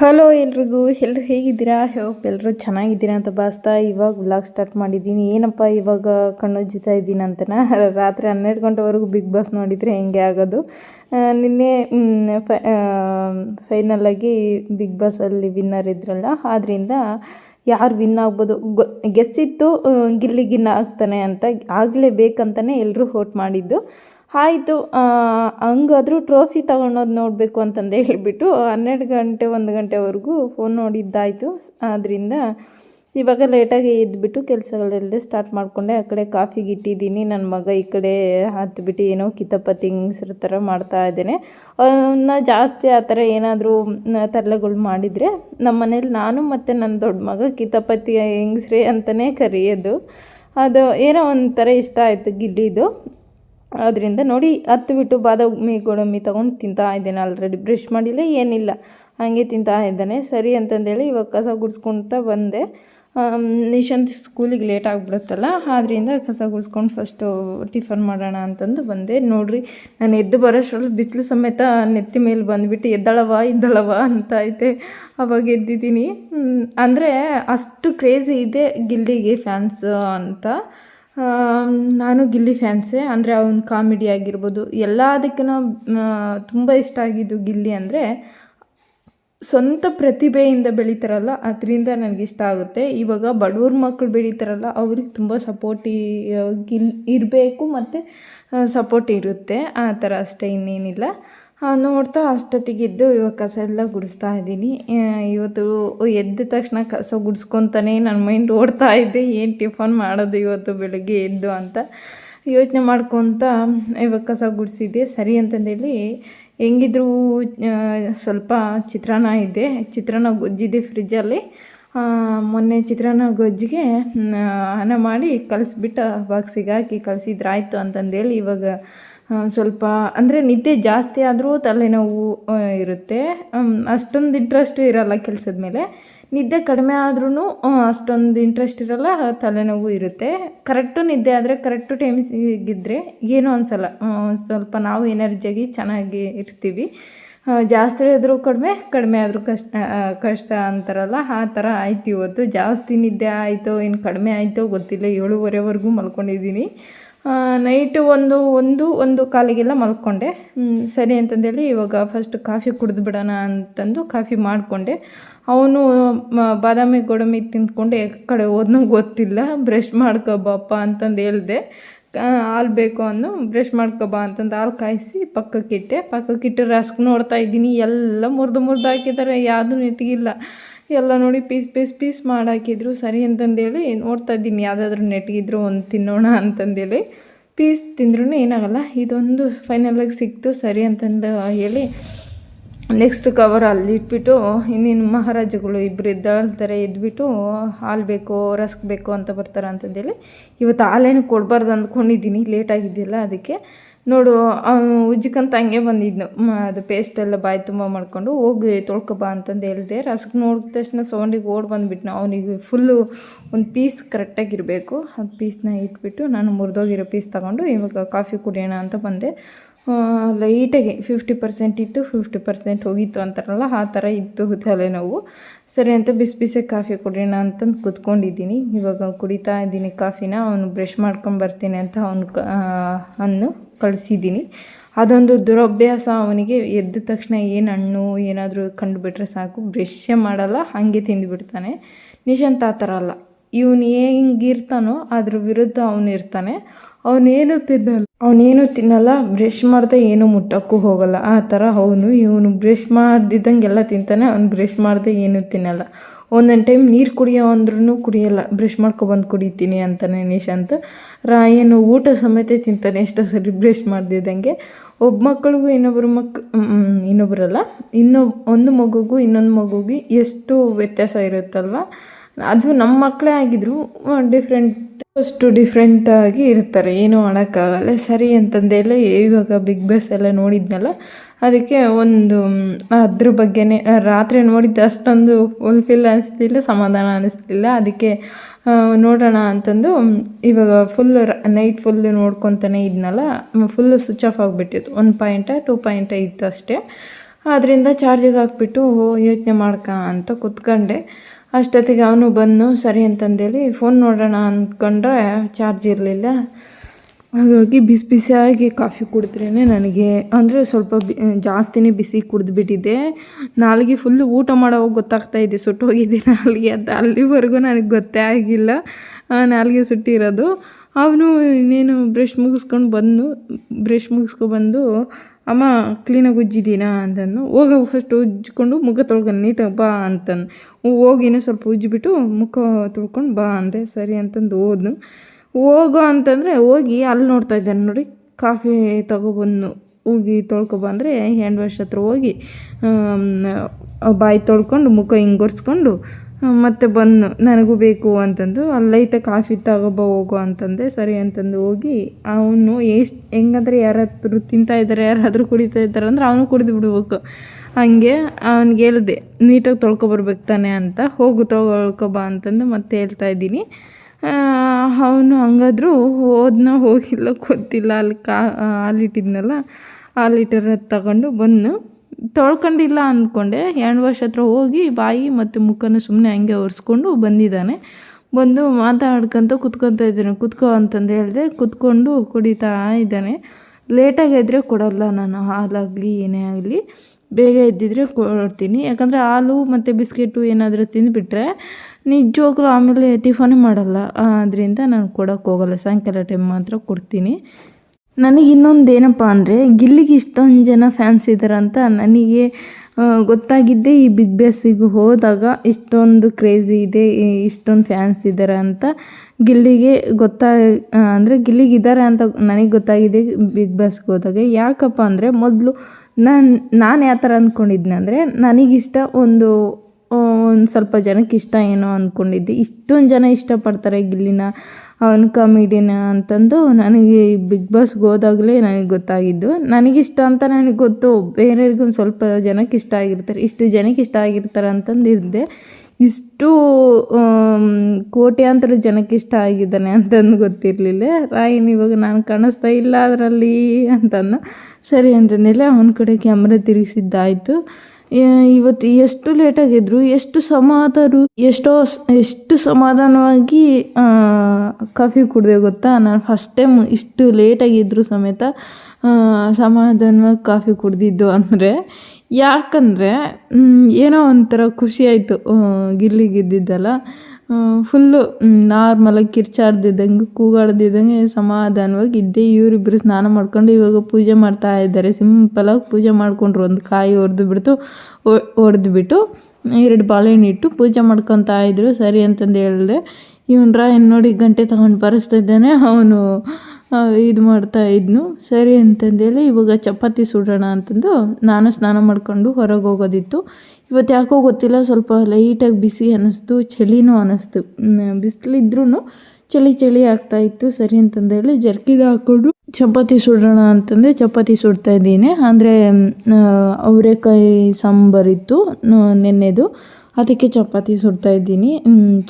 Hello ಎಲ್ರಿಗೂ. ಎಲ್ಲರೂ ಹೇಗಿದ್ದೀರಾ? ಹೋಪ್ ಎಲ್ಲರೂ ಚೆನ್ನಾಗಿದ್ದೀರಾ ಅಂತ ಭಾವಿಸ್ತಾ ಇವಾಗ ವ್ಲಾಗ್ ಸ್ಟಾರ್ಟ್ ಮಾಡಿದ್ದೀನಿ. ಏನಪ್ಪ ಇವಾಗ ಕಣ್ಣುಜ್ಜಿತಾ ಇದ್ದೀನಿ ಅಂತನ? ರಾತ್ರಿ ಹನ್ನೆರಡು ಗಂಟೆವರೆಗೂ ಬಿಗ್ ಬಾಸ್ ನೋಡಿದರೆ ಹೆಂಗೆ ಆಗೋದು? ನಿನ್ನೆ ಫೈನಲಾಗಿ ಬಿಗ್ ಬಾಸಲ್ಲಿ ವಿನ್ನರ್ ಇದ್ರಲ್ಲ ಆದ್ದರಿಂದ ಯಾರು ವಿನ್ ಆಗ್ಬೋದು? ಗೊ, ಗೆಸ್ಸಿತ್ತು ಗಿಲ್ಲಿ ಗಿನ್ನ ಆಗ್ತಾನೆ ಅಂತ ಆಗಲೇಬೇಕಂತಲೇ ಎಲ್ಲರೂ ಹೋಟ್ ಮಾಡಿದ್ದು. ಆಯಿತು ಹಂಗಾದ್ರೂ ಟ್ರೋಫಿ ತಗೊಳೋದು ನೋಡಬೇಕು ಅಂತಂದು ಹೇಳಿಬಿಟ್ಟು ಹನ್ನೆರಡು ಗಂಟೆ, ಒಂದು ಗಂಟೆವರೆಗೂ ಫೋನ್ ನೋಡಿದ್ದಾಯಿತು. ಆದ್ದರಿಂದ ಇವಾಗ ಲೇಟಾಗಿ ಎದ್ದುಬಿಟ್ಟು ಕೆಲಸಗಳೆಲ್ಲ ಸ್ಟಾರ್ಟ್ ಮಾಡಿಕೊಂಡೆ. ಆ ಕಡೆ ಕಾಫಿಗೆ ಇಟ್ಟಿದ್ದೀನಿ. ನನ್ನ ಮಗ ಈ ಕಡೆ ಹತ್ಬಿಟ್ಟು ಏನೋ ಕಿತಪ್ಪ ತಿಂಗ್ಸ್ರ ಥರ ಮಾಡ್ತಾ ಇದ್ದೇನೆ. ಅವನ್ನ ಜಾಸ್ತಿ ಆ ಥರ ಏನಾದರೂ ತರಲೆಗಳು ಮಾಡಿದರೆ ನಮ್ಮ ಮನೇಲಿ ನಾನು ಮತ್ತು ನನ್ನ ದೊಡ್ಡ ಮಗ ಕಿತಪತಿ ಹೆಂಗಸ್ರೆ ಅಂತಲೇ ಕರೆಯೋದು. ಅದು ಏನೋ ಒಂಥರ ಇಷ್ಟ ಆಯಿತು ಗಿಲ್ಲಿದು. ಅದರಿಂದ ನೋಡಿ ಹತ್ತು ಬಿಟ್ಟು ಬಾದಾಮಿ ಗೋಡಂಬಿ ತೊಗೊಂಡು ತಿಂತಾ ಇದ್ದೇನೆ ಆಲ್ರೆಡಿ ಬ್ರಷ್ ಮಾಡಿಲ್ಲ, ಏನಿಲ್ಲ. ಹಾಗೆ ತಿಂತಾ ಇದ್ದಾನೆ. ಸರಿ ಅಂತಂದೇಳಿ ಇವಾಗ ಕಸ ಗುಡಿಸ್ಕೊಳ್ತಾ ಬಂದೆ. ನಿಶಾಂತ್ ಸ್ಕೂಲಿಗೆ ಲೇಟ್ ಆಗಿಬಿಡುತ್ತಲ್ಲ ಆದ್ದರಿಂದ ಕಸ ಗುಡಿಸ್ಕೊಂಡು ಫಸ್ಟು ಟಿಫನ್ ಮಾಡೋಣ ಅಂತಂದು ಬಂದೆ. ನೋಡ್ರಿ, ನಾನು ಎದ್ದು ಬರೋಷ್ಟರಲ್ಲಿ ಬಿಸಿಲು ಸಮೇತ ನೆತ್ತಿ ಮೇಲೆ ಬಂದುಬಿಟ್ಟು ಎದ್ದಳವ, ಇದ್ದಳವ ಅಂತ ಐತೆ. ಅವಾಗ ಎದ್ದಿದ್ದೀನಿ. ಅಂದರೆ ಅಷ್ಟು ಕ್ರೇಜಿ ಇದೆ ಗಿಲ್ಲಿಗೆ ಫ್ಯಾನ್ಸ್ ಅಂತ. ನಾನು ಗಿಲ್ಲಿ ಫ್ಯಾನ್ಸೇ. ಅಂದರೆ ಅವ್ನ ಕಾಮಿಡಿ ಆಗಿರ್ಬೋದು ಎಲ್ಲದಕ್ಕೂ ತುಂಬ ಇಷ್ಟ ಆಗಿದ್ದು ಗಿಲ್ಲಿ ಅಂದರೆ ಸ್ವಂತ ಪ್ರತಿಭೆಯಿಂದ ಬೆಳೀತಾರಲ್ಲ, ಅದರಿಂದ ನನಗೆ ಇಷ್ಟ ಆಗುತ್ತೆ. ಇವಾಗ ಬಡವ್ರ ಮಕ್ಕಳು ಬೆಳೀತಾರಲ್ಲ, ಅವ್ರಿಗೆ ತುಂಬ ಸಪೋರ್ಟಿ ಇರಬೇಕು ಮತ್ತು ಸಪೋರ್ಟ್ ಇರುತ್ತೆ. ಆ ಥರ ಅಷ್ಟೇ ಇನ್ನೇನಿಲ್ಲ. ನೋಡ್ತಾ ಅಷ್ಟೊತ್ತಿಗೆ ಎದ್ದು ಇವಾಗ ಕಸ ಎಲ್ಲ ಗುಡಿಸ್ತಾ ಇದ್ದೀನಿ. ಇವತ್ತು ಎದ್ದ ತಕ್ಷಣ ಕಸ ಗುಡಿಸ್ಕೊತಾನೆ ನನ್ನ ಮೈಂಡ್ ಓಡ್ತಾ ಇದ್ದೆ ಏನು ಟಿಫನ್ ಮಾಡೋದು ಇವತ್ತು ಬೆಳಗ್ಗೆ ಎದ್ದು ಅಂತ ಯೋಚನೆ ಮಾಡ್ಕೊತ ಇವಾಗ ಕಸ ಗುಡಿಸಿದ್ದೆ. ಸರಿ ಅಂತಂದೇಳಿ ಹೆಂಗಿದ್ರು ಸ್ವಲ್ಪ ಚಿತ್ರಾನ್ನ ಇದೆ. ಚಿತ್ರಾನ್ನ ಗೊಜ್ಜಿದೆ ಫ್ರಿಜ್ಜಲ್ಲಿ ಮೊನ್ನೆ ಚಿತ್ರಾನ್ನ ಗೊಜ್ಜಿಗೆ ಹಣ ಮಾಡಿ ಕಲಿಸ್ಬಿಟ್ಟು ಬಾಕ್ಸಿಗೆ ಹಾಕಿ ಕಲಿಸಿದ್ರಾಯ್ತು ಅಂತಂದೇಳಿ ಇವಾಗ ಸ್ವಲ್ಪ, ಅಂದರೆ ನಿದ್ದೆ ಜಾಸ್ತಿ ಆದರೂ ತಲೆನೋವು ಇರುತ್ತೆ. ಅಷ್ಟೊಂದು ಇಂಟ್ರೆಸ್ಟು ಇರಲ್ಲ ಕೆಲಸದ ಮೇಲೆ. ನಿದ್ದೆ ಕಡಿಮೆ ಆದ್ರೂ ಅಷ್ಟೊಂದು ಇಂಟ್ರೆಸ್ಟ್ ಇರಲ್ಲ ತಲೆನೋವು ಇರುತ್ತೆ. ಕರೆಕ್ಟು ನಿದ್ದೆ ಆದರೆ ಕರೆಕ್ಟು ಟೈಮ್ಸಿಗಿದ್ದರೆ ಏನೂ ಅನಿಸಲ್ಲ. ಸ್ವಲ್ಪ ನಾವು ಎನರ್ಜಿಯಾಗಿ ಚೆನ್ನಾಗಿ ಇರ್ತೀವಿ. ಜಾಸ್ತಿ ಆದರೂ ಕಡಿಮೆ ಕಡಿಮೆ ಆದರೂ ಕಷ್ಟ ಕಷ್ಟ ಅಂತಾರಲ್ಲ, ಆ ಥರ ಆಯ್ತು ಇವತ್ತು. ಜಾಸ್ತಿ ನಿದ್ದೆ ಆಯಿತೋ, ಏನು ಕಡಿಮೆ ಆಯಿತೋ ಗೊತ್ತಿಲ್ಲ. ಏಳುವರೆವರೆಗೂ ಮಲ್ಕೊಂಡಿದ್ದೀನಿ. ನೈಟು ಒಂದು ಒಂದು ಒಂದು ಕಾಲಿಗೆಲ್ಲ ಮಲ್ಕೊಂಡೆ. ಸರಿ ಅಂತಂದೇಳಿ ಇವಾಗ ಫಸ್ಟ್ ಕಾಫಿ ಕುಡಿದು ಬಿಡೋಣ ಅಂತಂದು ಕಾಫಿ ಮಾಡಿಕೊಂಡೆ. ಅವನು ಬಾದಾಮಿ ಗೋಡಂಬಿ ತಿಂದ್ಕೊಂಡು. ಎ ಕಡೆ ಹೋದ್ನೂ ಗೊತ್ತಿಲ್ಲ. ಬ್ರಷ್ ಮಾಡ್ಕೊಬಪ್ಪ ಅಂತಂದು ಹೇಳಿದೆ. ಹಾಲು ಬೇಕು ಅನ್ನು ಬ್ರಷ್ ಮಾಡ್ಕೊಬ ಅಂತಂದು ಹಾಲು ಕಾಯಿಸಿ ಪಕ್ಕಕ್ಕಿಟ್ಟೆ. ಪಕ್ಕಕ್ಕಿಟ್ಟು ರಸ್ಕ್ ನೋಡ್ತಾ ಇದ್ದೀನಿ. ಎಲ್ಲ ಮುರಿದು ಮುರಿದು ಹಾಕಿದ್ದಾರೆ. ಯಾವುದೂ ನೆಟ್ಟಿಗಿಲ್ಲ. ಎಲ್ಲ ನೋಡಿ ಪೀಸ್ ಪೀಸ್ ಪೀಸ್ ಮಾಡಿ ಹಾಕಿದ್ರು ಸರಿ ಅಂತಂದೇಳಿ ನೋಡ್ತಾ ಇದ್ದೀನಿ. ಯಾವುದಾದ್ರೂ ನೆಟ್ಟಿಗಿದ್ರು ಒಂದು ತಿನ್ನೋಣ ಅಂತಂದೇಳಿ ಪೀಸ್ ತಿಂದ್ರೂ ಏನಾಗಲ್ಲ. ಇದೊಂದು ಫೈನಲಾಗಿ ಸಿಕ್ತು. ಸರಿ ಅಂತಂದು ಹೇಳಿ ನೆಕ್ಸ್ಟ್ ಕವರ್ ಅಲ್ಲಿ ಇಟ್ಬಿಟ್ಟು ಇನ್ನಿನ್ನು ಮಹಾರಾಜಗಳು ಇಬ್ಬರು ಇದ್ದಾಳ್ತಾರೆ ಇದ್ಬಿಟ್ಟು ಹಾಲು ಬೇಕು, ರಸ್ಕ್ ಬೇಕು ಅಂತ ಬರ್ತಾರೆ ಅಂತಂದೇಳಿ ಇವತ್ತು ಹಾಲೇನು ಕೊಡಬಾರ್ದು ಅಂದ್ಕೊಂಡಿದ್ದೀನಿ ಲೇಟಾಗಿದ್ದಿಲ್ಲ ಅದಕ್ಕೆ. ನೋಡು ಉಜ್ಜಿಕಂತ ಹಂಗೆ ಬಂದಿದ್ನು. ಅದು ಪೇಸ್ಟ್ ಎಲ್ಲ ಬಾಯಿ ತುಂಬ ಮಾಡಿಕೊಂಡು ಹೋಗಿ ತೊಳ್ಕೊಬಾ ಅಂತಂದು ಹೇಳಿದೆ. ರಸ್ಕ್ ನೋಡಿದ ತಕ್ಷಣ ಸೌಂಡಿಗೆ ಓಡಿ ಬಂದುಬಿಟ್ನು. ಅವನಿಗೆ ಫುಲ್ಲು ಒಂದು ಪೀಸ್ ಕರೆಕ್ಟಾಗಿರಬೇಕು ಅದು ಪೀಸ್ನ ಇಟ್ಬಿಟ್ಟು ನಾನು ಮುರಿದೋಗಿರೋ ಪೀಸ್ ತೊಗೊಂಡು ಇವಾಗ ಕಾಫಿ ಕುಡಿಯೋಣ ಅಂತ ಬಂದೆ. ಲೈಟಾಗಿ ಫಿಫ್ಟಿ ಪರ್ಸೆಂಟ್ ಇತ್ತು ಫಿಫ್ಟಿ ಪರ್ಸೆಂಟ್ ಹೋಗಿತ್ತು ಅಂತಾರಲ್ಲ, ಆ ಥರ ಇತ್ತು ತಲೆನೋವು. ಸರಿ ಅಂತ ಬಿಸಿ ಬಿಸಿ ಕಾಫಿ ಕುಡಿಯೋಣ ಅಂತಂದು ಕೂತ್ಕೊಂಡಿದ್ದೀನಿ. ಇವಾಗ ಕುಡಿತಾ ಇದ್ದೀನಿ ಕಾಫಿನ, ಅವನು ಬ್ರಷ್ ಮಾಡ್ಕೊಂಡು ಬರ್ತೀನಿ ಅಂತ ಅವನು ಕ ಅನ್ನು ಕಳಿಸಿದ್ದೀನಿ. ಅದೊಂದು ದುರಭ್ಯಾಸ ಅವನಿಗೆ, ಎದ್ದ ತಕ್ಷಣ ಏನು ಹಣ್ಣು ಏನಾದರೂ ಕಂಡುಬಿಟ್ರೆ ಸಾಕು ಬ್ರಷ್ಷೇ ಮಾಡಲ್ಲ, ಹಾಗೆ ತಿಂದುಬಿಡ್ತಾನೆ. ನಿಶಾಂತ ಆ ಥರ ಅಲ್ಲ. ಇವನು ಹೆಂಗಿರ್ತಾನೋ ಅದ್ರ ವಿರುದ್ಧ ಅವನಿರ್ತಾನೆ ಅವನೇನು ತಿನ್ನಲ್ಲ ಅವನೇನು ತಿನ್ನಲ್ಲ ಬ್ರಷ್ ಮಾಡ್ದೆ ಏನು ಮುಟ್ಟೋಕ್ಕೂ ಹೋಗಲ್ಲ. ಆ ಥರ ಅವನು, ಇವನು ಬ್ರಷ್ ಮಾಡ್ದಿದ್ದಂಗೆಲ್ಲ ತಿಂತಾನೆ, ಅವ್ನು ಬ್ರಷ್ ಮಾಡ್ದೆ ಏನು ತಿನ್ನಲ್ಲ. ಒಂದೊಂದು ಟೈಮ್ ನೀರು ಕುಡಿಯೋ ಅಂದ್ರೂ ಕುಡಿಯಲ್ಲ ಬ್ರಷ್ ಮಾಡ್ಕೊಬಂದು ಕುಡಿತೀನಿ ಅಂತಾನೆ ನಿಶಾಂತ್. ರಾಯನು ಊಟ ಸಮೇತ ತಿಂತಾನೆ, ಎಷ್ಟೋ ಸರಿ ಬ್ರಷ್ ಮಾಡ್ದಿದ್ದಂಗೆ. ಒಬ್ಬ ಮಕ್ಕಳಿಗೂ ಇನ್ನೊಬ್ಬರು ಮಕ್ ಇನ್ನೊಬ್ಬರಲ್ಲ ಇನ್ನೊಬ್, ಒಂದು ಮಗುಗೂ ಇನ್ನೊಂದು ಮಗುಗೆ ಎಷ್ಟು ವ್ಯತ್ಯಾಸ ಇರುತ್ತಲ್ವ? ಅದು ನಮ್ಮ ಮಕ್ಕಳೇ ಆಗಿದ್ರು ಡಿಫ್ರೆಂಟ್ ಅಷ್ಟು ಡಿಫ್ರೆಂಟಾಗಿ ಇರ್ತಾರೆ. ಏನೂ ಮಾಡೋಕ್ಕಾಗಲ್ಲ. ಸರಿ ಅಂತಂದೇಳಿ ಇವಾಗ ಬಿಗ್ ಬಾಸ್ ಎಲ್ಲ ನೋಡಿದ್ನಲ್ಲ, ಅದಕ್ಕೆ ಒಂದು ಅದ್ರ ಬಗ್ಗೆನೇ ರಾತ್ರಿ ನೋಡಿದ್ದು ಅಷ್ಟೊಂದು ಫುಲ್ಫಿಲ್ ಅನ್ನಿಸ್ತಿಲ್ಲ ಸಮಾಧಾನ ಅನ್ನಿಸ್ತಿಲ್ಲ ಅದಕ್ಕೆ ನೋಡೋಣ ಅಂತಂದು ಇವಾಗ ಫುಲ್ ನೈಟ್ ಫುಲ್ ನೋಡ್ಕೊತಾನೆ ಇದ್ನಲ್ಲ ಫುಲ್ಲು ಸ್ವಿಚ್ ಆಫ್ ಆಗಿಬಿಟ್ಟಿತ್ತು. ಒಂದು ಪಾಯಿಂಟ ಟೂ ಪಾಯಿಂಟ ಇತ್ತು ಅಷ್ಟೇ. ಅದರಿಂದ ಚಾರ್ಜಿಗೆ ಹಾಕ್ಬಿಟ್ಟು ಯೋಚನೆ ಮಾಡ್ಕ ಅಂತ ಕೂತ್ಕೊಂಡೆ. ಅಷ್ಟೊತ್ತಿಗೆ ಅವನು ಬಂದು, ಸರಿ ಅಂತಂದೇಳಿ ಫೋನ್ ನೋಡೋಣ ಅಂದ್ಕೊಂಡ್ರೆ ಚಾರ್ಜ್ ಇರಲಿಲ್ಲ. ಹಾಗಾಗಿ ಬಿಸಿ ಬಿಸಿಯಾಗಿ ಕಾಫಿ ಕುಡಿದ್ರೇ ನನಗೆ ಅಂದರೆ ಸ್ವಲ್ಪ ಬಿ, ಜಾಸ್ತಿನೇ ಬಿಸಿ ಕುಡಿದ್ಬಿಟ್ಟಿದ್ದೆ ನಾಲ್ಗೆ ಫುಲ್ಲು ಊಟ ಮಾಡೋವಾಗ ಗೊತ್ತಾಗ್ತಾ ಇದೆ, ಸುಟ್ಟೋಗಿದೆ ನಾಲ್ಗೆ ಅಂತ. ಅಲ್ಲಿವರೆಗೂ ನನಗೆ ಗೊತ್ತೇ ಆಗಿಲ್ಲ. ನಾಲ್ಗೆ ಸುಟ್ಟಿರೋದು. ಅವನು ಇನ್ನೇನು ಬ್ರಷ್ ಮುಗಿಸ್ಕೊಂಡು ಬಂದು ಬ್ರಷ್ ಮುಗಿಸ್ಕೊಬಂದು ಅಮ್ಮ ಕ್ಲೀನಾಗಿ ಉಜ್ಜಿದ್ದೀನಾ ಅಂತಂದು ಹೋಗ ಫಸ್ಟ್ ಉಜ್ಜಿಕೊಂಡು ಮುಖ ತೊಳ್ಕೊಂಡು ನೀಟಾಗಿ ಬಾ ಅಂತಂದು ಹೋಗಿನ ಸ್ವಲ್ಪ ಉಜ್ಜಿಬಿಟ್ಟು ಮುಖ ತೊಳ್ಕೊಂಡು ಬಾ ಅಂದೆ. ಸರಿ ಅಂತಂದು ಹೋದ್ನು. ಹೋಗೋ ಅಂತಂದರೆ ಹೋಗಿ ಅಲ್ಲಿ ನೋಡ್ತಾ ಇದ್ದಾನೆ ನೋಡಿ, ಕಾಫಿ ತಗೊಬಂದು ಹೋಗಿ ತೊಳ್ಕೊಬಂದರೆ ಹ್ಯಾಂಡ್ ವಾಶ್ ಹತ್ರ ಹೋಗಿ ಬಾಯಿ ತೊಳ್ಕೊಂಡು ಮುಖ ಹಿಂಗೆ ಒರೆಸ್ಕೊಂಡು ಮತ್ತೆ ಬಂದು ನನಗೂ ಬೇಕು ಅಂತಂದು, ಅಲ್ಲೈತೆ ಕಾಫಿ ತಗೊಬ ಹೋಗು ಅಂತಂದೆ, ಸರಿ ಅಂತಂದು ಹೋಗಿ, ಅವನು ಎಷ್ಟು, ಹೆಂಗಂದ್ರೆ ಯಾರಾದರೂ ತಿಂತಾ ಇದ್ದಾರೆ, ಯಾರಾದರೂ ಕುಡಿತಾ ಇದ್ದಾರೆ ಅಂದ್ರೆ ಅವನು ಕುಡಿದು ಬಿಡ್ಬೇಕು. ಹಂಗೆ ಅವ್ನಿಗೆ ಹೇಳಿದೆ, ನೀಟಾಗಿ ತೊಳ್ಕೊಬರ್ಬೇಕು ತಾನೆ ಅಂತ, ಹೋಗು ತೊಳ್ಕೊಬಾ ಅಂತಂದು ಮತ್ತೆ ಹೇಳ್ತಾ ಇದ್ದೀನಿ. ಅವನು ಹಂಗಾದ್ರೂ ಹೋದ್ನ ಹೋಗಿಲ್ಲ ಗೊತ್ತಿಲ್ಲ, ಅಲ್ಲಿ ಕಾ ಹಾಲಿಟ್ಟಿದ್ನಲ್ಲ ಹಾಲಿಟ್ಟರ ತಗೊಂಡು ಬಂದು ತೊಳ್ಕೊಂಡಿಲ್ಲ ಅಂದ್ಕೊಂಡೆ. ಹ್ಯಾಂಡ್ ವಾಶ್ ಹತ್ರ ಹೋಗಿ ಬಾಯಿ ಮತ್ತು ಮುಖನ ಸುಮ್ಮನೆ ಹಂಗೆ ಒರೆಸ್ಕೊಂಡು ಬಂದಿದ್ದಾನೆ. ಬಂದು ಮಾತಾಡ್ಕೊಂತ ಕುತ್ಕೊತಾ ಇದ್ದಾನೆ. ಕುತ್ಕೋ ಅಂತಂದು ಹೇಳಿದೆ ಕುತ್ಕೊಂಡು ಕುಡಿತಾ ಇದ್ದಾನೆ. ಲೇಟಾಗಿ ಇದ್ದರೆ ಕೊಡಲ್ಲ ನಾನು, ಹಾಲಾಗಲಿ, ಏನೇ ಆಗಲಿ. ಬೇಗ ಎದ್ದಿದ್ರೆ ಕೊಡ್ತೀನಿ. ಯಾಕಂದರೆ ಹಾಲು ಮತ್ತು ಬಿಸ್ಕೆಟು ಏನಾದರೂ ತಿಂದುಬಿಟ್ರೆ ನಿಜವಾಗ್ಲೂ ಆಮೇಲೆ ಟಿಫನೇ ಮಾಡಲ್ಲ. ಅದರಿಂದ ನಾನು ಕೊಡೋಕ್ಕೆ ಹೋಗಲ್ಲ ಸಾಯಂಕಾಲ ಟೈಮ್ ಮಾತ್ರ ಕೊಡ್ತೀನಿ. ನನಗೆ ಇನ್ನೊಂದು ಏನಪ್ಪ ಅಂದರೆ, ಗಿಲ್ಲಿಗೆ ಇಷ್ಟೊಂದು ಜನ ಫ್ಯಾನ್ಸ್ ಇದ್ದಾರೆ ಅಂತ ನನಗೆ ಗೊತ್ತಾಗಿದ್ದೇ ಈ ಬಿಗ್ ಬಾಸಿಗೆ ಹೋದಾಗ ಇಷ್ಟೊಂದು ಕ್ರೇಜಿ ಇದೆ ಇಷ್ಟೊಂದು ಫ್ಯಾನ್ಸ್ ಇದ್ದಾರೆ ಅಂತ ಗಿಲ್ಲಿಗೆ ಗೊತ್ತಾ ಅಂದರೆ ಗಿಲ್ಲಿಗೆ ಇದ್ದಾರೆ ಅಂತ ನನಗೆ ಗೊತ್ತಾಗಿದೆ ಬಿಗ್ ಬಾಸ್ಗೆ ಹೋದಾಗ. ಯಾಕಪ್ಪ ಅಂದರೆ ಮೊದಲು ನಾನು ನಾನು ಯಾವ ಥರ ಅಂದ್ಕೊಂಡಿದ್ದೆ ಅಂದರೆ, ನನಗಿಷ್ಟ ಒಂದು ಒಂದು ಸ್ವಲ್ಪ ಜನಕ್ಕೆ ಇಷ್ಟ ಏನೋ ಅಂದ್ಕೊಂಡಿದ್ದೆ ಇಷ್ಟೊಂದು ಜನ ಇಷ್ಟಪಡ್ತಾರೆ ಗಿಲ್ಲಿನ ಅವನು ಕಾಮಿಡಿಯನ್ ಅಂತಂದು ನನಗೆ ಬಿಗ್ ಬಾಸ್ಗೆ ಹೋದಾಗಲೇ ನನಗೆ ಗೊತ್ತಾಗಿದ್ದು. ನನಗಿಷ್ಟ ಅಂತ ನನಗೆ ಗೊತ್ತು. ಬೇರೆಯವ್ರಿಗೂ ಒಂದು ಸ್ವಲ್ಪ ಜನಕ್ಕೆ ಇಷ್ಟ ಆಗಿರ್ತಾರೆ. ಇಷ್ಟು ಜನಕ್ಕೆ ಇಷ್ಟ ಆಗಿರ್ತಾರೆ ಅಂತಂದು ಇದ್ದೆ ಇಷ್ಟು ಕೋಟ್ಯಾಂತರ ಜನಕ್ಕೆ ಇಷ್ಟ ಆಗಿದ್ದಾನೆ ಅಂತಂದು ಗೊತ್ತಿರಲಿಲ್ಲ. ರಾಯನ್ ಇವಾಗ ನಾನು ಕಾಣಿಸ್ತಾ ಇಲ್ಲ ಅದರಲ್ಲಿ ಅಂತಂದು. ಸರಿ ಅಂತಂದಿಲ್ಲ, ಅವನ ಕಡೆ ಕ್ಯಾಮ್ರಾ ತಿರುಗಿಸಿದ್ದಾಯಿತು. ಇವತ್ತು ಎಷ್ಟು ಲೇಟಾಗಿದ್ರು, ಎಷ್ಟು ಸಮಾಧಾನರು ಎಷ್ಟೋ ಎಷ್ಟು ಸಮಾಧಾನವಾಗಿ ಕಾಫಿ ಕುಡಿದೆ ಗೊತ್ತಾ? ನಾನು ಫಸ್ಟ್ ಟೈಮ್ ಇಷ್ಟು ಲೇಟಾಗಿದ್ರು ಸಮೇತ ಸಮಾಧಾನವಾಗಿ ಕಾಫಿ ಕುಡಿದಿದ್ದು ಅಂದರೆ, ಯಾಕಂದರೆ ಏನೋ ಒಂಥರ ಖುಷಿ ಆಯಿತು ಗಿಲ್ಲಿ ಫುಲ್ಲು ನಾರ್ಮಲಾಗಿ ಕಿರ್ಚಾಡ್ದಿದ್ದಂಗೆ, ಕೂಗಾಡ್ದಿದ್ದಂಗೆ ಸಮಾಧಾನವಾಗಿ ಇದ್ದೇ. ಇವರಿಬ್ಬರು ಸ್ನಾನ ಮಾಡ್ಕೊಂಡು ಇವಾಗ ಪೂಜೆ ಮಾಡ್ತಾ ಇದ್ದಾರೆ. ಸಿಂಪಲಾಗಿ ಪೂಜೆ ಮಾಡ್ಕೊಂಡ್ರು. ಒಂದು ಕಾಯಿ ಹೊಡೆದು ಬಿಡ್ತು. ಹೊಡೆದ್ಬಿಟ್ಟು ಎರಡು ಬಾಳೆಹಣ್ಣು ಇಟ್ಟು ಪೂಜೆ ಮಾಡ್ಕೊತಾ ಇದ್ರು. ಸರಿ ಅಂತಂದು ಹೇಳಿದೆ. ಇವನ್ ರಾಯನ್ ನೋಡಿ ಗಂಟೆ ತಗೊಂಡು ಬರೆಸ್ತಿದ್ದಾನೆ. ಅವನು ಇದು ಮಾಡ್ತಾ ಇದ್ನು. ಸರಿ ಅಂತಂದೇಳಿ ಇವಾಗ ಚಪಾತಿ ಸುಡೋಣ ಅಂತಂದು ನಾನು ಸ್ನಾನ ಮಾಡಿಕೊಂಡು ಹೊರಗೆ ಹೋಗೋದಿತ್ತು. ಇವತ್ತು ಯಾಕೋ ಗೊತ್ತಿಲ್ಲ, ಸ್ವಲ್ಪ ಲೈಟಾಗಿ ಬಿಸಿ ಅನ್ನಿಸ್ತು ಚಳಿನೂ ಅನ್ನಿಸ್ತು ಬಿಸಿಲಿದ್ರೂ ಚಳಿ ಚಳಿ ಆಗ್ತಾ ಇತ್ತು. ಸರಿ ಅಂತಂದೇಳಿ ಜರ್ಕಿದ ಹಾಕ್ಕೊಂಡು ಚಪಾತಿ ಸುಡೋಣ ಅಂತಂದರೆ ಚಪಾತಿ ಸುಡ್ತಾ ಇದ್ದೀನಿ. ಅಂದರೆ ಅವರೆಕಾಯಿ ಸಾಂಬಾರಿತ್ತು ನೆನ್ನೆದು. ಅದಕ್ಕೆ ಚಪಾತಿ ಸುಡ್ತಾ ಇದ್ದೀನಿ.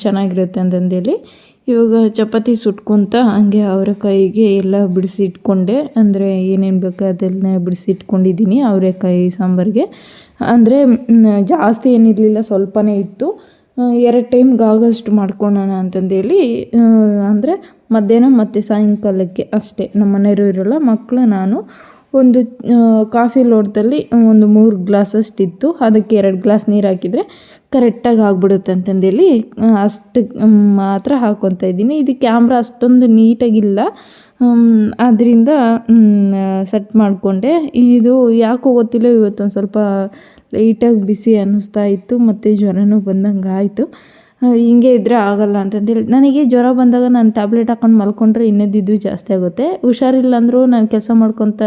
ಚೆನ್ನಾಗಿರುತ್ತೆ ಅಂತಂದೇಳಿ. ಇವಾಗ ಚಪಾತಿ ಸುಟ್ಕೊತ ಹಂಗೆ ಅವರೆಕಾಯಿಗೆ ಎಲ್ಲ ಬಿಡಿಸಿ ಇಟ್ಕೊಂಡೆ ಅಂದರೆ ಏನೇನು ಬೇಕೋ ಅದೆಲ್ಲ ಬಿಡಿಸಿ ಇಟ್ಕೊಂಡಿದ್ದೀನಿ ಅವರೆಕಾಯಿ ಸಾಂಬಾರಿಗೆ. ಅಂದರೆ ಜಾಸ್ತಿ ಏನಿರಲಿಲ್ಲ, ಸ್ವಲ್ಪನೇ ಇತ್ತು. ಎರಡು ಟೈಮ್ಗೆ ಆಗೋಷ್ಟು ಮಾಡ್ಕೊಳ್ಳೋಣ ಅಂತಂದೇಳಿ. ಅಂದರೆ ಮಧ್ಯಾಹ್ನ ಮತ್ತು ಸಾಯಂಕಾಲಕ್ಕೆ ಅಷ್ಟೇ. ನಮ್ಮ ಮನೆಯವರು ಇರೋಲ್ಲ, ಮಕ್ಕಳು, ನಾನು. ಒಂದು ಕಾಫಿ ಲೋಟದಲ್ಲಿ ಒಂದು ಮೂರು ಗ್ಲಾಸಷ್ಟಿತ್ತು. ಅದಕ್ಕೆ ಎರಡು ಗ್ಲಾಸ್ ನೀರು ಹಾಕಿದರೆ ಕರೆಕ್ಟಾಗಿ ಆಗ್ಬಿಡುತ್ತೆ ಅಂತಂದೇಳಿ ಅಷ್ಟು ಮಾತ್ರ ಹಾಕ್ಕೊತಾ ಇದ್ದೀನಿ. ಇದು ಕ್ಯಾಮ್ರಾ ಅಷ್ಟೊಂದು ನೀಟಾಗಿಲ್ಲ. ಅದರಿಂದ ಸೆಟ್ ಮಾಡಿಕೊಂಡೆ. ಇದು ಯಾಕೋ ಗೊತ್ತಿಲ್ಲ, ಇವತ್ತೊಂದು ಸ್ವಲ್ಪ ಲೈಟಾಗಿ ಬಿಸಿ ಅನ್ನಿಸ್ತಾ ಇತ್ತು. ಮತ್ತು ಜ್ವರನೂ ಬಂದಂಗೆ ಆಯಿತು ಹಿಂಗೆ ಇದ್ದರೆ ಆಗಲ್ಲ ಅಂತಂದೇಳಿ. ನನಗೆ ಜ್ವರ ಬಂದಾಗ ನಾನು ಟ್ಯಾಬ್ಲೆಟ್ ಹಾಕೊಂಡು ಮಲ್ಕೊಂಡ್ರೆ ಇನ್ನದಿದ್ದು ಜಾಸ್ತಿ ಆಗುತ್ತೆ. ಹುಷಾರಿಲ್ಲ ಅಂದರೂ ನಾನು ಕೆಲಸ ಮಾಡ್ಕೊತ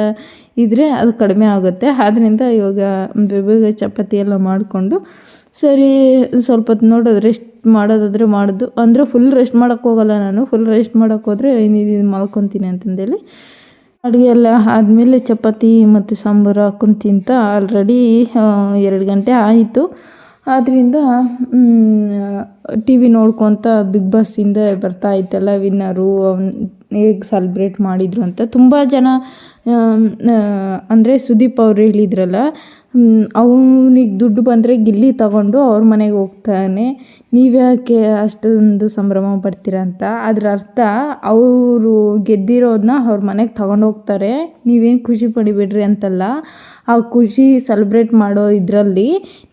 ಇದ್ದರೆ ಅದು ಕಡಿಮೆ ಆಗುತ್ತೆ. ಆದ್ದರಿಂದ ಇವಾಗ ಬೇಬೇಗ ಬೇಗ ಚಪಾತಿ ಎಲ್ಲ ಮಾಡಿಕೊಂಡು ಸರಿ, ಸ್ವಲ್ಪ ಹೊತ್ತು ನೋಡೋದು ರೆಸ್ಟ್ ಮಾಡೋದಾದರೆ ಮಾಡೋದು. ಅಂದರೆ ಫುಲ್ ರೆಸ್ಟ್ ಮಾಡೋಕ್ಕೆ ಹೋಗಲ್ಲ ನಾನು. ಫುಲ್ ರೆಸ್ಟ್ ಮಾಡೋಕ್ಕೆ ಹೋದರೆ ಇನ್ನಿದ್ದು ಮಲ್ಕೊತೀನಿ ಅಂತಂದೇಳಿ. ಅಡುಗೆ ಎಲ್ಲ ಆದಮೇಲೆ ಚಪಾತಿ ಮತ್ತು ಸಾಂಬಾರು ಹಾಕೊಂಡು ತಿಂತ ಆಲ್ರೆಡಿ ಎರಡು ಗಂಟೆ ಆಯಿತು. ಆದ್ದರಿಂದ ಟಿ ವಿ ನೋಡ್ಕೊತ ಬಿಗ್ ಬಾಸಿಂದ ಬರ್ತಾ ಇತ್ತಲ್ಲ ವಿನ್ನರು, ಅವ್ನು ಹೇಗೆ ಸೆಲೆಬ್ರೇಟ್ ಮಾಡಿದರು ಅಂತ ತುಂಬ ಜನ ಅಂದರೆ ಸುದೀಪ್ ಅವ್ರು ಹೇಳಿದ್ರಲ್ಲ ಅವನಿಗೆ ದುಡ್ಡು ಬಂದರೆ ಗಿಲ್ಲಿ ತಗೊಂಡು ಅವ್ರ ಮನೆಗೆ ಹೋಗ್ತಾನೆ. ನೀವ್ಯಾಕೆ ಅಷ್ಟೊಂದು ಸಂಭ್ರಮ ಪಡ್ತೀರ ಅಂತ. ಅದರ ಅರ್ಥ ಅವರು ಗೆದ್ದಿರೋದನ್ನ ಅವ್ರ ಮನೆಗೆ ತಗೊಂಡು ಹೋಗ್ತಾರೆ. ನೀವೇನು ಖುಷಿ ಪಡಿಬೇಡ್ರಿ ಅಂತಲ್ಲ. ಆ ಖುಷಿ ಸೆಲೆಬ್ರೇಟ್ ಮಾಡೋ ಇದರಲ್ಲಿ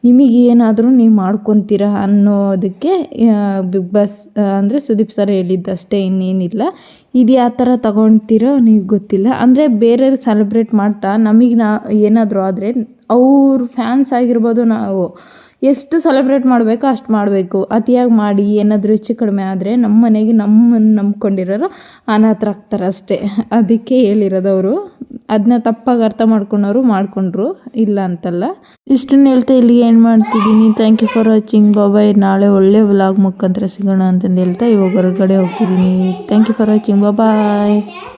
ನಿಮಗೆ ಏನಾದರೂ ನೀವು ಮಾಡ್ಕೊತೀರ ಅನ್ನೋದಕ್ಕೆ ಬಿಗ್ ಬಾಸ್ ಅಂದರೆ ಸುದೀಪ್ ಸರ್ ಹೇಳಿದ್ದಷ್ಟೇ ಇನ್ನೇನಿಲ್ಲ. ಇದು ಯಾವ ಥರ ತಗೊಳ್ತೀರೋ ನೀವು ಗೊತ್ತಿಲ್ಲ. ಅಂದರೆ ಬೇರೆಯವ್ರು ಸೆಲೆಬ್ರೇಟ್ ಮಾಡ್ತಾ ನಮಗೆ ನಾ ಏನಾದರೂ ಆದರೆ ಅವ್ರ ಫ್ಯಾನ್ಸ್ ಆಗಿರ್ಬೋದು ನಾವು ಎಷ್ಟು ಸೆಲೆಬ್ರೇಟ್ ಮಾಡಬೇಕು ಅಷ್ಟು ಮಾಡಬೇಕು. ಅತಿಯಾಗಿ ಮಾಡಿ ಏನಾದರೂ ಹೆಚ್ಚು ಕಡಿಮೆ ಆದರೆ ನಮ್ಮ ಮನೆಗೆ ನಮ್ಮನ್ನು ನಂಬ್ಕೊಂಡಿರೋರು ಅನಾಥರಾಗ್ತಾರೆ ಅಷ್ಟೇ. ಅದಕ್ಕೆ ಹೇಳಿರೋದವರು ಅದನ್ನ ತಪ್ಪಾಗಿ ಅರ್ಥ ಮಾಡ್ಕೊಂಡವರು ಮಾಡಿಕೊಂಡ್ರು, ಇಲ್ಲ ಅಂತಲ್ಲ. ಇಷ್ಟನ್ನು ಹೇಳ್ತಾ ಇಲ್ಲಿಗೆ ಏನು ಮಾಡ್ತಿದ್ದೀನಿ. Thank you for watching bye bye ನಾಳೆ ಒಳ್ಳೆ ವ್ಲಾಗ್ ಮುಖಾಂತರ ಸಿಗೋಣ ಅಂತಂದು ಹೇಳ್ತಾ ಇವಾಗ ಹೊರಗಡೆ ಹೋಗ್ತಿದ್ದೀನಿ. Thank you for watching bye